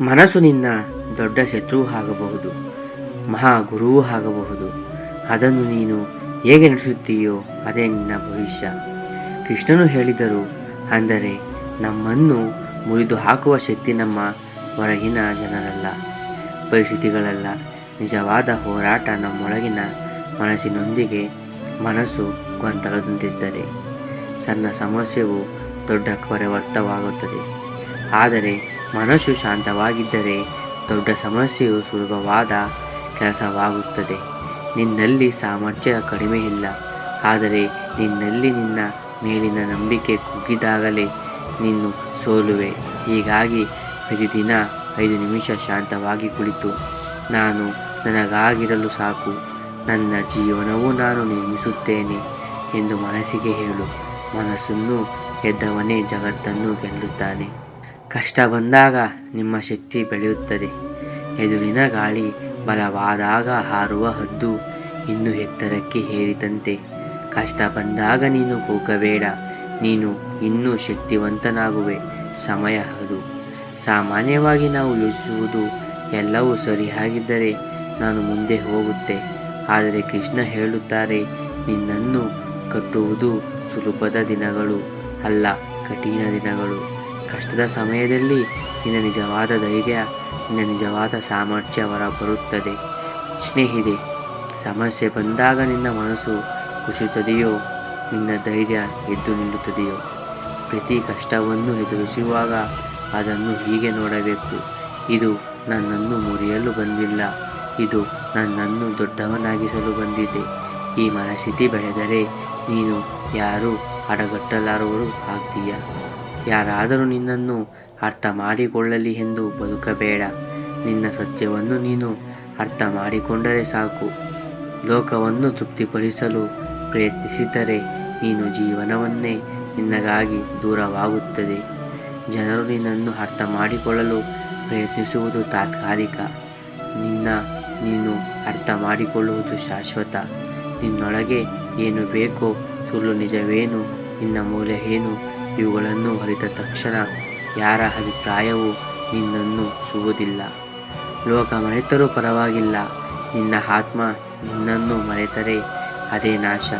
ಮನಸ್ಸು ನಿನ್ನ ದೊಡ್ಡ ಶತ್ರುವೂ ಆಗಬಹುದು, ಮಹಾ ಗುರುವೂ ಆಗಬಹುದು. ಅದನ್ನು ನೀನು ಹೇಗೆ ನಡೆಸುತ್ತೀಯೋ ಅದೇ ನಿನ್ನ ಭವಿಷ್ಯ. ಕೃಷ್ಣನು ಹೇಳಿದರು, ಅಂದರೆ ನಮ್ಮನ್ನು ಮುರಿದು ಹಾಕುವ ಶಕ್ತಿ ನಮ್ಮ ಹೊರಗಿನ ಜನರಲ್ಲ. ಪರಿಸ್ಥಿತಿಗಳಲ್ಲ. ನಿಜವಾದ ಹೋರಾಟ ನಮ್ಮೊಳಗಿನ ಮನಸ್ಸಿನೊಂದಿಗೆ ಮನಸ್ಸು ಗೊಂದಲದಂತಿದ್ದರೆ ಸಣ್ಣ ಸಮಸ್ಯೆಯು ದೊಡ್ಡ ಪರಿವರ್ತವಾಗುತ್ತದೆ ಆದರೆ ಮನಸ್ಸು ಶಾಂತವಾಗಿದ್ದರೆ ದೊಡ್ಡ ಸಮಸ್ಯೆಯು ಸುಲಭವಾದ ಕೆಲಸವಾಗುತ್ತದೆ. ನಿನ್ನಲ್ಲಿ ಸಾಮರ್ಥ್ಯ ಕಡಿಮೆ ಇಲ್ಲ. ಆದರೆ ನಿನ್ನಲ್ಲಿ ನಿನ್ನ ಮೇಲಿನ ನಂಬಿಕೆ ಕುಗ್ಗಿದಾಗಲೇ ನಿನ್ನ ಸೋಲುವೆ. ಹೀಗಾಗಿ ಪ್ರತಿದಿನ ಐದು ನಿಮಿಷ ಶಾಂತವಾಗಿ ಕುಳಿತು, ನಾನು ನನಗಾಗಿರಲು ಸಾಕು. ನನ್ನ ಜೀವನವೂ ನಾನು ನಿರ್ಮಿಸುತ್ತೇನೆ ಎಂದು ಮನಸ್ಸಿಗೆ ಹೇಳು. ಮನಸ್ಸನ್ನು ಗೆದ್ದವನೇ ಜಗತ್ತನ್ನು ಗೆಲ್ಲುತ್ತಾನೆ. ಕಷ್ಟ ಬಂದಾಗ ನಿಮ್ಮ ಶಕ್ತಿ ಬೆಳೆಯುತ್ತದೆ. ಎದುರಿನ ಗಾಳಿ ಬಲವಾದಾಗ ಹಾರುವ ಹದ್ದು ಇನ್ನು ಎತ್ತರಕ್ಕೆ ಏರಿದಂತೆ ಕಷ್ಟ ಬಂದಾಗ ನೀನು ಹೋಗಬೇಡ. ನೀನು ಇನ್ನೂ ಶಕ್ತಿವಂತನಾಗುವೆ. ಸಮಯ ಅದು. ಸಾಮಾನ್ಯವಾಗಿ ನಾವು ಯೋಚಿಸುವುದು ಎಲ್ಲವೂ ಸರಿಯಾಗಿದ್ದರೆ ನಾನು ಮುಂದೆ ಹೋಗುತ್ತೆ. ಆದರೆ ಕೃಷ್ಣ ಹೇಳುತ್ತಾರೆ, ನಿನ್ನನ್ನು ಕಟ್ಟುವುದು ಸುಲಭದ ದಿನಗಳು ಅಲ್ಲ, ಕಠಿಣ ದಿನಗಳು. ಕಷ್ಟದ ಸಮಯದಲ್ಲಿ ನಿನ್ನ ನಿಜವಾದ ಧೈರ್ಯ, ನಿನ್ನ ನಿಜವಾದ ಸಾಮರ್ಥ್ಯ ಹೊರ ಬರುತ್ತದೆ. ಸ್ನೇಹಿತೆ, ಸಮಸ್ಯೆ ಬಂದಾಗ ನಿನ್ನ ಮನಸ್ಸು ಕುಸಿಯುತ್ತದೆಯೋ, ನಿನ್ನ ಧೈರ್ಯ ಎದ್ದು ನಿಲ್ಲುತ್ತದೆಯೋ? ಪ್ರತಿ ಕಷ್ಟವನ್ನು ಎದುರಿಸುವಾಗ ಅದನ್ನು ಹೀಗೆ ನೋಡಬೇಕು. ಇದು ನನ್ನನ್ನು ಮುರಿಯಲು ಬಂದಿಲ್ಲ. ಇದು ನನ್ನನ್ನು ದೊಡ್ಡವನಾಗಿಸಲು ಬಂದಿದೆ. ಈ ಮನಸ್ಥಿತಿ ಬೆಳೆದರೆ ನೀನು ಯಾರೂ ಅಡಗಟ್ಟಲಾರವರು ಆಗ್ತೀಯ? ಯಾರಾದರೂ ನಿನ್ನನ್ನು ಅರ್ಥ ಮಾಡಿಕೊಳ್ಳಲಿ ಎಂದು ಬದುಕಬೇಡ. ನಿನ್ನ ಸತ್ಯವನ್ನು ನೀನು ಅರ್ಥ ಮಾಡಿಕೊಂಡರೆ ಸಾಕು. ಲೋಕವನ್ನು ತೃಪ್ತಿಪಡಿಸಲು ಪ್ರಯತ್ನಿಸಿದರೆ ನೀನು ಜೀವನವನ್ನೇ ನಿನ್ನಗಾಗಿ ದೂರವಾಗುತ್ತದೆ. ಜನರು ನಿನ್ನನ್ನು ಅರ್ಥ ಮಾಡಿಕೊಳ್ಳಲು ಪ್ರಯತ್ನಿಸುವುದು ತಾತ್ಕಾಲಿಕ. ನಿನ್ನ ನೀನು ಅರ್ಥ ಮಾಡಿಕೊಳ್ಳುವುದು ಶಾಶ್ವತ. ನಿನ್ನೊಳಗೆ ಏನು ಬೇಕೋ ಸುಳ್ಳು ನಿಜವೇನು, ನಿನ್ನ ಮೌಲ್ಯ ಏನು ಇವುಗಳನ್ನು ಅರಿತ ತಕ್ಷಣ ಯಾರ ಅಭಿಪ್ರಾಯವೂ ನಿನ್ನನ್ನು ಸುವುದಿಲ್ಲ ಲೋಕ ಮರೆತರೂ ಪರವಾಗಿಲ್ಲ. ನಿನ್ನ ಆತ್ಮ ನಿನ್ನನ್ನು ಮರೆತರೆ ಅದೇ ನಾಶ.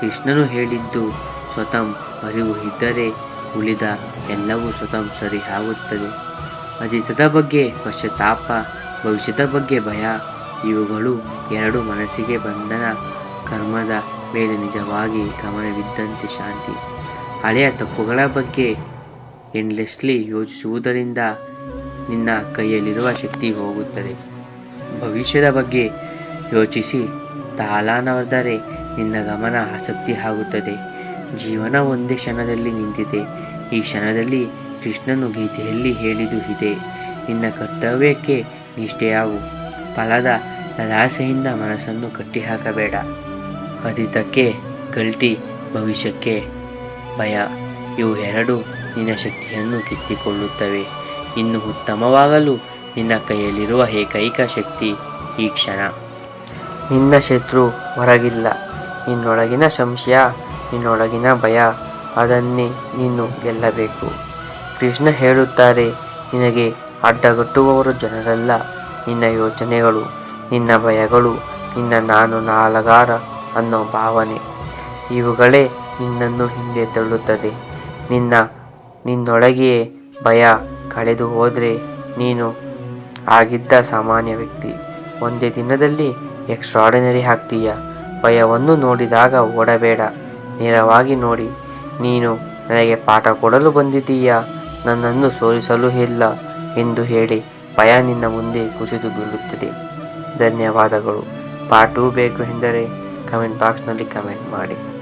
ಕೃಷ್ಣನು ಹೇಳಿದ್ದು ಸ್ವತಂ ಅರಿವು ಇದ್ದರೆ ಉಳಿದ ಎಲ್ಲವೂ ಸ್ವತಂ ಸರಿ ಆಗುತ್ತದೆ. ಅತೀತದ ಬಗ್ಗೆ ಪಶ್ಚಾತ್ತಾಪ, ಭವಿಷ್ಯದ ಬಗ್ಗೆ ಭಯ, ಇವುಗಳು ಎರಡು ಮನಸ್ಸಿಗೆ ಬಂಧನ, ಕರ್ಮದ ಮೇಲೆ ನಿಜವಾಗಿ ಗಮನವಿದ್ದಂತೆ ಶಾಂತಿ. ಹಳೆಯ ತಪ್ಪುಗಳ ಬಗ್ಗೆ ಎಂಡ್ಲೆಸ್ಲಿ ಯೋಚಿಸುವುದರಿಂದ ನಿನ್ನ ಕೈಯಲ್ಲಿರುವ ಶಕ್ತಿ ಹೋಗುತ್ತದೆ. ಭವಿಷ್ಯದ ಬಗ್ಗೆ ಯೋಚಿಸಿ ತಾಲಾನವರ್ದರೆ ನಿನ್ನ ಗಮನ ಆಸಕ್ತಿ ಆಗುತ್ತದೆ. ಜೀವನ ಒಂದೇ ಕ್ಷಣದಲ್ಲಿ ನಿಂತಿದೆ. ಈ ಕ್ಷಣದಲ್ಲಿ ಕೃಷ್ಣನು ಗೀತೆಯಲ್ಲಿ ಹೇಳಿದು ಇದೆ. ನಿನ್ನ ಕರ್ತವ್ಯಕ್ಕೆ ನಿಷ್ಠೆಯಾವು ಫಲದ ಲಲಾಸೆಯಿಂದ ಮನಸ್ಸನ್ನು ಕಟ್ಟಿಹಾಕಬೇಡ. ಅತೀತಕ್ಕೆ ಗಲ್ಟಿ ಭವಿಷ್ಯಕ್ಕೆ ಭಯ. ಇವು ಎರಡು ನಿನ್ನ ಶಕ್ತಿಯನ್ನು ಕಿತ್ತಿಕೊಳ್ಳುತ್ತವೆ. ಇನ್ನು ಉತ್ತಮವಾಗಲು ನಿನ್ನ ಕೈಯಲ್ಲಿರುವ ಏಕೈಕ ಶಕ್ತಿ ಈ ಕ್ಷಣ. ನಿನ್ನ ಶತ್ರು ಹೊರಗಿಲ್ಲ. ನಿನ್ನೊಳಗಿನ ಸಂಶಯ, ನಿನ್ನೊಳಗಿನ ಭಯ, ಅದನ್ನೇ ನೀನು ಗೆಲ್ಲಬೇಕು. ಕೃಷ್ಣ ಹೇಳುತ್ತಾರೆ, ನಿನಗೆ ಅಡ್ಡಗಟ್ಟುವವರು ಜನರಲ್ಲ, ನಿನ್ನ ಯೋಚನೆಗಳು, ನಿನ್ನ ಭಯಗಳು, ನಿನ್ನ ನಾನು ನಾಲಗಾರ ಅನ್ನೋ ಭಾವನೆ. ಇವುಗಳೇ ನಿನ್ನನ್ನು ಹಿಂದೆ ತಳ್ಳುತ್ತದೆ. ನಿನ್ನ, ನಿನ್ನೊಳಗೆಯೇ ಭಯ ಕಳೆದು ಹೋದರೆ ನೀನು ಆಗಿದ್ದ ಸಾಮಾನ್ಯ ವ್ಯಕ್ತಿ. ಒಂದೇ ದಿನದಲ್ಲಿ ಎಕ್ಸ್ಟ್ರಾಡಿನರಿ ಆಗ್ತೀಯ. ಭಯವನ್ನು ನೋಡಿದಾಗ ಓಡಬೇಡ. ನೇರವಾಗಿ ನೋಡಿ, ನೀನು ನನಗೆ ಪಾಠ ಕೊಡಲು ಬಂದಿದ್ದೀಯಾ. ನನ್ನನ್ನು ಸೋಲಿಸಲು ಇಲ್ಲ ಎಂದು ಹೇಳಿ ಭಯ ನಿನ್ನ ಮುಂದೆ ಕುಸಿದು ಬೀಳುತ್ತದೆ. ಧನ್ಯವಾದಗಳು. ಪಾಠವೂ ಬೇಕು ಎಂದರೆ ಕಮೆಂಟ್ ಬಾಕ್ಸ್ನಲ್ಲಿ ಕಮೆಂಟ್ ಮಾಡಿ.